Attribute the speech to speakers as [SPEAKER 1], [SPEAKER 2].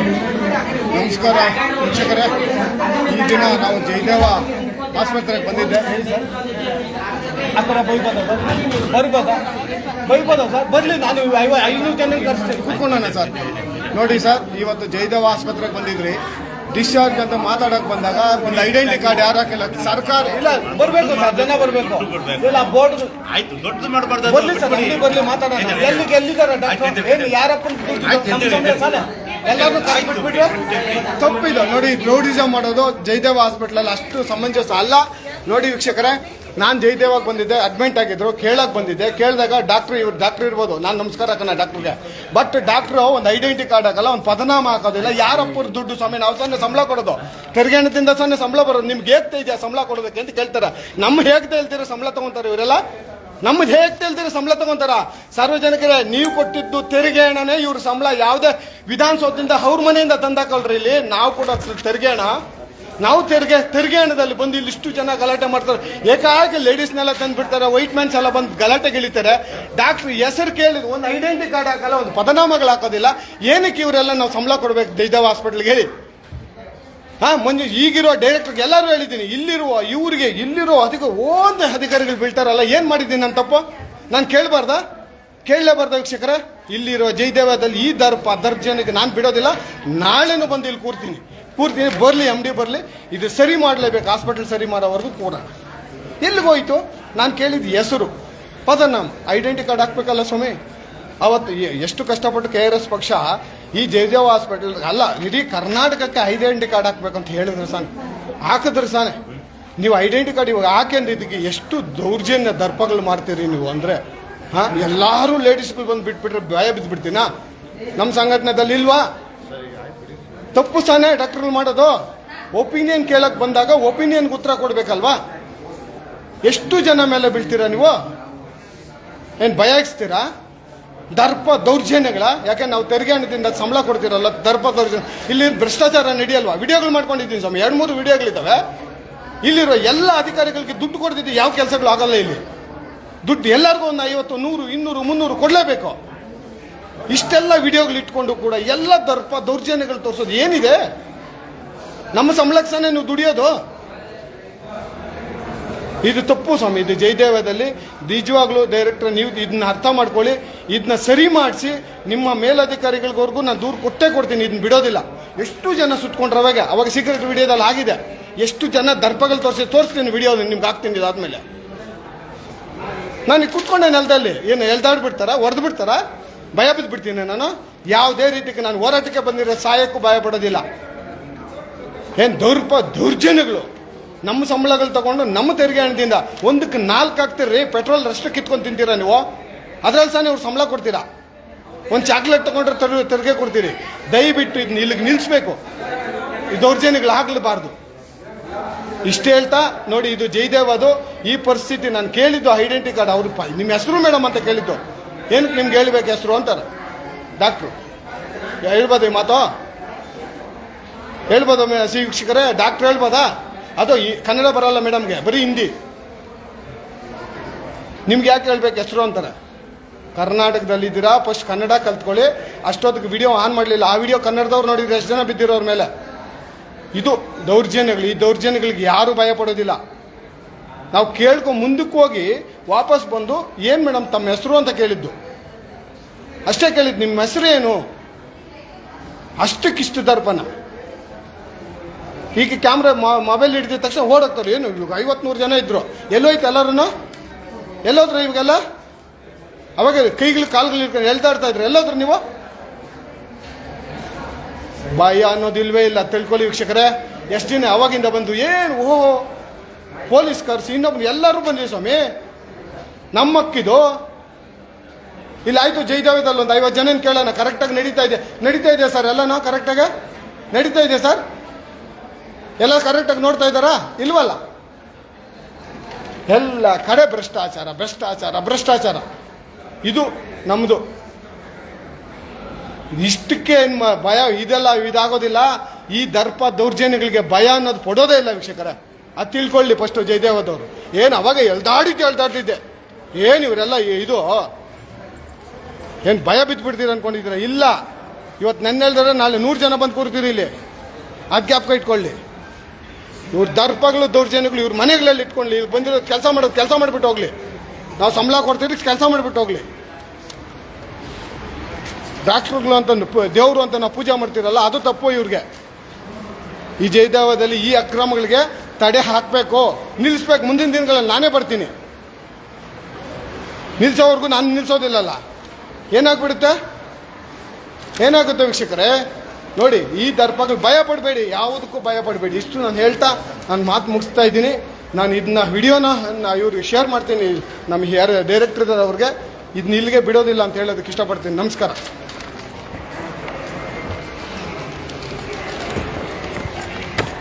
[SPEAKER 1] ನಮಸ್ಕಾರ ವೀಕ್ಷಕರೇ. ಈ ದಿನ ನಾವು ಜಯದೇವ ಆಸ್ಪತ್ರೆಗೆ ಬಂದಿದ್ದೆ.
[SPEAKER 2] ಆ ಥರ ಬೈಬೋದ ಸರ್? ಬರ್ಬೋದಾ? ಬೈಬೋದಾ ಸರ್? ಬರಲಿ ನಾನು ಐನೂರು ಜನ ಕರೆಸ್ತೀನಿ.
[SPEAKER 1] ಸರ್. ನೋಡಿ ಸರ್ ಇವತ್ತು ಜಯದೇವ ಆಸ್ಪತ್ರೆಗೆ ಬಂದಿದ್ರಿ. ಡಿಸ್ಚಾರ್ಜ್ ಅಂತ ಮಾತಾಡಕ್ ಬಂದಾಗ ಒಂದು ಐಡೆಂಟಿ ಕಾರ್ಡ್ ಯಾರು ಹಾಕಿಲ್ಲ ಸರ್ಕಾರ.
[SPEAKER 2] ಇಲ್ಲ ಬರಬೇಕು ಸರ್ ಜನ ಬರಬೇಕು. ಇಲ್ಲ ಬೋರ್ಡ್
[SPEAKER 3] ಆಯ್ತು ದೊಡ್ಡದು ಮಾಡಬಾರ್ದು
[SPEAKER 2] ಬರ್ಲಿ ಸರ್ ಬರ್ಲಿ ಮಾತಾಡೋಣ. ಎಲ್ಲಿಗೆ ಎಲ್ಲಿದ್ದಾರೆ ಡಾಕ್ಟರ್? ಏನು ಯಾರಪ್ಪನ ಎಲ್ಲರೂ
[SPEAKER 1] ನೋಡಿ ರೌಡಿಸಮ್ ಮಾಡೋದು ಜಯದೇವ ಹಾಸ್ಪಿಟ್ಲಲ್ಲಿ ಅಷ್ಟು ಸಮಂಜಸ ಅಲ್ಲ. ನೋಡಿ ವೀಕ್ಷಕರೇ, ನಾನು ಜಯದೇವಾಗ ಬಂದಿದ್ದೆ ಅಡ್ಮಿಂಟ್ ಆಗಿದ್ರು, ಕೇಳಕ್ ಬಂದಿದ್ದೆ. ಕೇಳಿದಾಗ ಡಾಕ್ಟರ್ ಇವ್ರು ಡಾಕ್ಟರ್ ಇರ್ಬೋದು. ನಾನು ನಮಸ್ಕಾರ ಹಾಕೋಣ ಡಾಕ್ಟ್ರಿಗೆ ಬಟ್ ಡಾಕ್ಟ್ರು ಒಂದು ಐಡೆಂಟಿ ಕಾರ್ಡ್ ಆಗಲ್ಲ ಒಂದು ಪದನಾಮ ಹಾಕೋದಿಲ್ಲ. ಯಾರಪ್ಪರ ದುಡ್ಡು ಸ್ವಾಮಿ, ನಾವು ಸಣ್ಣ ಸಂಬಳ ಕೊಡೋದು. ತೆರಿಗೆ ಹಣದಿಂದ ಸಂಬಳ ಬರೋದು. ನಿಮ್ಗೆ ಹೇಗ್ತಾ ಇದೆಯಾ ಸಂಬಳ ಕೊಡೋದಕ್ಕೆ ಅಂತ ಕೇಳ್ತಾರೆ. ನಮ್ಮ ಹೇಗ್ತಾ ಹೇಳ್ತೀರ ಸಂಬಳ ತಗೊಂತಾರೆ ಇವರೆಲ್ಲ. ನಮ್ದು ಹೇಗೆ ತಿಳಿದಿರಿ ಸಂಬಳ ತಗೊಂತಾರ? ಸಾರ್ವಜನಿಕರೇ, ನೀವು ಕೊಟ್ಟಿದ್ದು ತೆರಿಗೆ ಹಣನೆ ಇವ್ರ ಸಂಬಳ ಯಾವುದೇ ವಿಧಾನಸೌಧದಿಂದ ಅವ್ರ ಮನೆಯಿಂದ ತಂದಾಕಲ್ರಿ ಇಲ್ಲಿ. ನಾವು ಕೂಡ ತೆರಿಗೆ ಹಣ ನಾವು ತೆರಿಗೆ ತೆರಿಗೆ ಹಣದಲ್ಲಿ ಬಂದು ಇಲ್ಲಿ ಇಷ್ಟು ಜನ ಗಲಾಟೆ ಮಾಡ್ತಾರೆ. ಏಕಾಗಿ ಲೇಡೀಸ್ನೆಲ್ಲ ತಂದ್ಬಿಡ್ತಾರೆ ವೈಟ್ ಮ್ಯಾನ್ಸ್ ಎಲ್ಲ ಬಂದು ಗಲಾಟೆ ಗಿಳಿತಾರೆ. ಡಾಕ್ಟ್ರ್ ಹೆಸರು ಕೇಳಿದ್ರು ಒಂದು ಐಡೆಂಟಿ ಕಾರ್ಡ್ ಹಾಕಲ್ಲ, ಒಂದು ಪದನಾಮಗಳು ಹಾಕೋದಿಲ್ಲ. ಏನಕ್ಕೆ ಇವರೆಲ್ಲ ನಾವು ಸಂಬಳ ಕೊಡ್ಬೇಕು? ಜಯದೇವ ಹಾಸ್ಪಿಟ್ಲ್ಗೆ ಹೇಳಿ. ಹಾ ಮಂಜು ಈಗಿರೋ ಡೈರೆಕ್ಟರ್ಗೆ ಎಲ್ಲರೂ ಹೇಳಿದ್ದೀನಿ, ಇಲ್ಲಿರುವ ಇವ್ರಿಗೆ, ಇಲ್ಲಿರೋ ಅಧಿಕ ಒಂದು ಅಧಿಕಾರಿಗಳು ಬೀಳ್ತಾರಲ್ಲ, ಏನು ಮಾಡಿದ್ದೀನಿ ನಾನು ತಪ್ಪು? ನಾನು ಕೇಳಬಾರ್ದ? ಕೇಳಲೇಬಾರ್ದ ವೀಕ್ಷಕರ? ಇಲ್ಲಿರೋ ಜಯದೇವದಲ್ಲಿ ಈ ದರ್ಪ ದರ್ಜನಿಗೆ ನಾನು ಬಿಡೋದಿಲ್ಲ. ನಾಳೆನೂ ಬಂದು ಇಲ್ಲಿ ಕೂರ್ತೀನಿ. ಕೂರ್ತೀನಿ, ಬರಲಿ ಎಂ ಡಿ ಬರಲಿ. ಇದು ಸರಿ ಮಾಡಲೇಬೇಕು ಹಾಸ್ಪಿಟಲ್ ಸರಿ ಮಾಡೋವರೆಗೂ ಕೂಡ. ಎಲ್ಲಿಗೋಯ್ತು ನಾನು ಕೇಳಿದ್ದು ಹೆಸರು. ಪದನಾಮ. ಐಡೆಂಟಿ ಕಾರ್ಡ್ ಹಾಕ್ಬೇಕಲ್ಲ ಸ್ವಾಮಿ? ಅವತ್ತು ಎಷ್ಟು ಕಷ್ಟಪಟ್ಟು ಕೆ ಆರ್ ಎಸ್ ಪಕ್ಷ ಈ ಜಯದೇವ ಹಾಸ್ಪಿಟಲ್ ಅಲ್ಲ, ಇಡೀ ಕರ್ನಾಟಕಕ್ಕೆ ಐಡೆಂಟಿ ಕಾರ್ಡ್ ಹಾಕ್ಬೇಕಂತ ಹೇಳಿದ್ರು ಸಾನೆ ಹಾಕಿದ್ರು ಸಾನೆ ನೀವು ಐಡೆಂಟಿ ಕಾರ್ಡ್ ಇವಾಗ ಹಾಕೆಂದಿದ್ದಕ್ಕೆ ಎಷ್ಟು ದೌರ್ಜನ್ಯ ದರ್ಪಗಳು ಮಾಡ್ತೀರಿ ನೀವು ಅಂದರೆ, ಹಾಂ, ಎಲ್ಲರೂ ಲೇಡೀಸ್ಗಳು ಬಂದು ಬಿಟ್ಬಿಟ್ರೆ ಭಯ ಬಿದ್ದುಬಿಡ್ತೀನಾ ನಮ್ಮ ಸಂಘಟನೆದಲ್ಲಿ ಇಲ್ವಾ? ತಪ್ಪು ಸಾನೆ ಡಾಕ್ಟರ್ಗಳು ಮಾಡೋದು. ಒಪಿನಿಯನ್ ಕೇಳಕ್ ಬಂದಾಗ ಒಪಿನಿಯನ್ಗೆ ಉತ್ತರ ಕೊಡ್ಬೇಕಲ್ವಾ? ಎಷ್ಟು ಜನ ಮೇಲೆ ಬೀಳ್ತೀರಾ ನೀವು? ಏನು ಭಯ ಇಕ್ಸ್ತೀರಾ ದರ್ಪ ದೌರ್ಜನ್ಯಗಳ, ಯಾಕೆ ನಾವು ತೆರಿಗೆ ಹಣದಿಂದ ಸಂಬಳ ಕೊಡ್ತಿರಲ್ಲ, ದರ್ಪ ದೌರ್ಜನ್ಯ. ಇಲ್ಲಿ ಭ್ರಷ್ಟಾಚಾರ ನಡೆಯಲ್ವಾ? ವಿಡಿಯೋಗಳು ಮಾಡ್ಕೊಂಡಿದ್ದೀನಿ ಸ್ವಾಮಿ. ಎರಡು, ಮೂರು ವಿಡಿಯೋಗಳಿದ್ದಾವೆ. ಇಲ್ಲಿರೋ ಎಲ್ಲ ಅಧಿಕಾರಿಗಳಿಗೆ ದುಡ್ಡು ಕೊಡ್ತಿದ್ದು ಯಾವ ಕೆಲಸಗಳು ಆಗಲ್ಲ ಇಲ್ಲಿ. ದುಡ್ಡು ಎಲ್ಲರಿಗೂ ಒಂದು ಐವತ್ತು, ನೂರು, ಇನ್ನೂರು, ಮುನ್ನೂರು ಕೊಡಲೇಬೇಕು. ಇಷ್ಟೆಲ್ಲ ವಿಡಿಯೋಗಳು ಇಟ್ಕೊಂಡು ಕೂಡ ಎಲ್ಲ ದರ್ಪ ದೌರ್ಜನ್ಯಗಳು ತೋರಿಸೋದು ಏನಿದೆ? ನಮ್ಮ ಸಂಬಳಕ್ಕೆ ನೀವು ದುಡಿಯೋದು? ಇದು ತಪ್ಪು ಸ್ವಾಮಿ. ಇದು ಜಯದೇವದಲ್ಲಿ ನಿಜವಾಗ್ಲೂ ಡೈರೆಕ್ಟರ್ ನೀವು ಇದನ್ನ ಅರ್ಥ ಮಾಡ್ಕೊಳ್ಳಿ. ಇದನ್ನ ಸರಿ ಮಾಡಿಸಿ ನಿಮ್ಮ ಮೇಲಧಿಕಾರಿಗಳಿಗವರೆಗೂ ನಾನು ದೂರು ಕೊಟ್ಟೇ ಕೊಡ್ತೀನಿ. ಇದನ್ನ ಬಿಡೋದಿಲ್ಲ. ಎಷ್ಟು ಜನ ಸುತ್ಕೊಂಡ್ರೆ ಅವಾಗ? ಅವಾಗ ಸೀಕ್ರೆಟ್ ವಿಡಿಯೋದಲ್ಲಿ ಆಗಿದೆ. ಎಷ್ಟು ಜನ ದರ್ಪಗಳು ತೋರಿಸಿ ತೋರಿಸ್ತೀನಿ ವಿಡಿಯೋ ನಿಮ್ಗೆ ಹಾಕ್ತೀನಿ ಇದಾದ್ಮೇಲೆ ನಾನು ಕುತ್ಕೊಂಡೆ ನೆಲದಲ್ಲಿ. ಏನು ಎಲ್ದಾಡ್ ಬಿಡ್ತಾರ ಹೊಡೆದು ಬಿಡ್ತಾರ ಭಯ ಬಿದ್ದು ಬಿಡ್ತೀನಿ ನಾನು. ಯಾವುದೇ ರೀತಿಗೆ ನಾನು ಹೋರಾಟಕ್ಕೆ ಬಂದಿರೋ ಸಹಾಯಕ್ಕೂ ಭಯ ಪಡೋದಿಲ್ಲ. ಏನು ದೌರ್ಪ, ದೌರ್ಜನ್ಯಗಳು. ನಮ್ಮ ಸಂಬಳಗಳು ತಗೊಂಡು ನಮ್ಮ ತೆರಿಗೆ ಹಣದಿಂದ ಒಂದಕ್ಕೆ ನಾಲ್ಕು ಹಾಕ್ತೀರಿ ಪೆಟ್ರೋಲ್ ರಷ್ಟು ಕಿತ್ಕೊಂಡು ತಿಂತೀರಾ ನೀವು? ಅದ್ರಲ್ಲಿ ಸಹ ನೀವು ಸಂಬಳ ಕೊಡ್ತೀರಾ? ಒಂದು ಚಾಕ್ಲೇಟ್ ತಗೊಂಡ್ರೆ ತರ, ತೆರಿಗೆ ಕೊಡ್ತೀರಿ. ದಯವಿಟ್ಟು ಇದನ್ನ ಇಲ್ಲಿಗೆ ನಿಲ್ಲಿಸ್ಬೇಕು ದೌರ್ಜನ್ಯಗಳು ಆಗಲಬಾರ್ದು. ಇಷ್ಟು ಹೇಳ್ತಾ, ನೋಡಿ ಇದು ಜಯದೇವ್ ಅದು. ಈ ಪರಿಸ್ಥಿತಿ ನಾನು ಕೇಳಿದ್ದು ಐಡೆಂಟಿ ಕಾರ್ಡ್ ಅವ್ರ ನಿಮ್ಮ ಹೆಸರು ಮೇಡಮ್ ಅಂತ ಕೇಳಿದ್ದು. ಏನಕ್ಕೆ ನಿಮ್ಗೆ ಹೇಳ್ಬೇಕು ಹೆಸರು ಅಂತಾರೆ? ಡಾಕ್ಟ್ರು. ಹೇಳ್ಬೋದು ಈ ಮಾತು? ಹೇಳ್ಬೋದ ಶಿಕ್ಷಕರೇ ಡಾಕ್ಟ್ರ್ ಹೇಳ್ಬೋದಾ? ಅದು ಈ ಕನ್ನಡ ಬರಲ್ಲ ಮೇಡಮ್ಗೆ, ಬರೀ ಹಿಂದಿ. ನಿಮ್ಗೆ ಯಾಕೆ ಹೇಳ್ಬೇಕು ಹೆಸರು ಅಂತಾರೆ? ಕರ್ನಾಟಕದಲ್ಲಿದ್ದೀರಾ ಫಸ್ಟ್ ಕನ್ನಡ ಕಲ್ತ್ಕೊಳ್ಳಿ. ಅಷ್ಟೊತ್ತಿಗೆ ವಿಡಿಯೋ ಆನ್ ಮಾಡಲಿಲ್ಲ. ಆ ವಿಡಿಯೋ ಕನ್ನಡದವ್ರು ನೋಡಿದ್ರೆ ಎಷ್ಟು ಜನ ಬಿದ್ದಿರೋರ ಮೇಲೆ. ಇದು ದೌರ್ಜನ್ಯಗಳು. ಈ ದೌರ್ಜನ್ಯಗಳಿಗೆ ಯಾರು ಭಯ ಪಡೋದಿಲ್ಲ. ನಾವು ಕೇಳ್ಕೊ ಮುಂದಕ್ಕೆ ಹೋಗಿ ವಾಪಸ್ ಬಂದು ಏನು ಮೇಡಮ್ ತಮ್ಮ ಹೆಸರು ಅಂತ ಕೇಳಿದ್ದು? ಅಷ್ಟೇ ಕೇಳಿದ್ದು, ನಿಮ್ಮ ಹೆಸರು ಏನು? ಅಷ್ಟಕ್ಕಿಷ್ಟು ದರ್ಪಣ. ಈಗ ಕ್ಯಾಮ್ರಾ ಮೊಬೈಲ್ ಹಿಡಿದ ತಕ್ಷಣ ಓಡೋಗ್ತಾರೆ. ಏನು ಇವಾಗ ಐವತ್ಮೂರು ಜನ ಇದ್ರು. ಎಲ್ಲೋಯ್ತು ಎಲ್ಲರೂ ಎಲ್ಲೋದ್ರು ಇವಾಗೆಲ್ಲ? ಅವಾಗ ಕೈಗಳು ಕಾಲುಗಳು ಇಟ್ಕೊಂಡು ಎಳ್ದಾಡ್ತಾ ಇದ್ರು. ಎಲ್ಲೋದ್ರು ನೀವು? ಭಯ ಅನ್ನೋದಿಲ್ವೇ ಇಲ್ಲ. ತಿಳ್ಕೊಳ್ಳಿ ವೀಕ್ಷಕರೇ. ಎಷ್ಟು ದಿನ ಅವಾಗಿಂದ ಬಂದು ಏನು ಓ ಪೊಲೀಸ್ ಕರ್ಸಿ, ಇನ್ನೊಬ್ರು ಎಲ್ಲರೂ ಬಂದಿದೆ ಸ್ವಾಮಿ. ನಮ್ಮಕ್ಕಿದು. ಇಲ್ಲ, ಆಯಿತು ಜಯದೇವದಲ್ಲಿ ಒಂದು ಐವತ್ತು ಜನ ಕೇಳೋಣ. ಕರೆಕ್ಟಾಗಿ ನಡೀತಾ ಇದೆ. ನಡೀತಾ ಇದೆ ಸರ್ ಎಲ್ಲನೂ ಕರೆಕ್ಟಾಗಿ ನಡೀತಾ ಇದೆ ಸರ್ ಎಲ್ಲ ಕರೆಕ್ಟಾಗಿ ನೋಡ್ತಾ ಇದ್ದಾರಾ? ಇಲ್ವಲ್ಲ? ಎಲ್ಲ ಕಡೆ ಭ್ರಷ್ಟಾಚಾರ ಭ್ರಷ್ಟಾಚಾರ ಭ್ರಷ್ಟಾಚಾರ. ಇದು ನಮ್ಮದು ಇಷ್ಟಕ್ಕೆ ಭಯ, ಇದೆಲ್ಲ ಇದಾಗೋದಿಲ್ಲ. ಈ ದರ್ಪ ದೌರ್ಜನ್ಯಗಳಿಗೆ ಭಯ ಅನ್ನೋದು ಪಡೋದೇ ಇಲ್ಲ ವೀಕ್ಷಕರೇ. ಅದು ತಿಳ್ಕೊಳ್ಳಿ ಫಸ್ಟು ಜಯದೇವದವರು. ಏನು ಅವಾಗ ಎಳ್ದಾಡಿದ್ದು ಎಳ್ದಾಡ್ತಿದ್ದೆ ಏನು ಇವರೆಲ್ಲ ಇದು? ಏನು ಭಯ ಬಿದ್ದು ಬಿಡ್ತೀರ ಅನ್ಕೊಂಡಿದ್ದೀರ? ಇಲ್ಲ. ಇವತ್ತು ನನ್ನ ಹೇಳಿದ್ರೆ ನಾಳೆ ನೂರು ಜನ ಬಂದು ಕೂರ್ತೀರಿ ಇಲ್ಲಿ. ಅದು ಜ್ಞಾಪಕ ಇಟ್ಕೊಳ್ಳಿ. ಇವ್ರ ದರ್ಪಗಳು ದೌರ್ಜನ್ಯಗಳು ಇವ್ರ ಮನೆಗಳಲ್ಲಿ ಇಟ್ಕೊಳ್ಳಿ ಇಲ್ಲಿ ಬಂದಿರೋ ಕೆಲಸ ಮಾಡೋದು ಕೆಲಸ ಮಾಡಿಬಿಟ್ಟು ಹೋಗ್ಲಿ. ನಾವು ಸಂಬಳ ಕೊಡ್ತೀವಿ ಕೆಲಸ ಮಾಡಿಬಿಟ್ಟು ಹೋಗ್ಲಿ. ಡಾಕ್ಟ್ರುಗಳು ಅಂತ ದೇವರು ಅಂತ ನಾವು ಪೂಜೆ ಮಾಡ್ತೀರಲ್ಲ, ಅದು ತಪ್ಪು ಇವ್ರಿಗೆ. ಈ ಜಯದೇವದಲ್ಲಿ ಈ ಅಕ್ರಮಗಳಿಗೆ ತಡೆ ಹಾಕಬೇಕು. ನಿಲ್ಲಿಸ್ಬೇಕು ಮುಂದಿನ ದಿನಗಳಲ್ಲಿ ನಾನೇ ಬರ್ತೀನಿ. ನಿಲ್ಸೋವರೆಗೂ ನಾನು ನಿಲ್ಸೋದಿಲ್ಲಲ್ಲ. ಏನಾಗ್ಬಿಡುತ್ತೆ? ಏನಾಗುತ್ತೆ ವೀಕ್ಷಕರೇ? ನೋಡಿ, ಈ ದರ್ಪಗಳು ಭಯ ಪಡಬೇಡಿ, ಯಾವುದಕ್ಕೂ ಭಯ ಪಡಬೇಡಿ. ಇಷ್ಟು ನಾನು ಹೇಳ್ತಾ, ನಾನು ಮಾತು ಮುಗಿಸ್ತಾ ಇದ್ದೀನಿ. ನಾನು ಇದನ್ನ ವಿಡಿಯೋನ ಇವ್ರಿಗೆ ಶೇರ್ ಮಾಡ್ತೀನಿ, ನಮ್ಮ ಯಾರು ಡೈರೆಕ್ಟರ್ ಇದ್ದಾರೆ ಅವ್ರಿಗೆ. ಇದನ್ನ ಇಲ್ಲಿಗೆ ಬಿಡೋದಿಲ್ಲ ಅಂತ ಹೇಳೋದಕ್ಕೆ ಇಷ್ಟಪಡ್ತೀನಿ. ನಮಸ್ಕಾರ.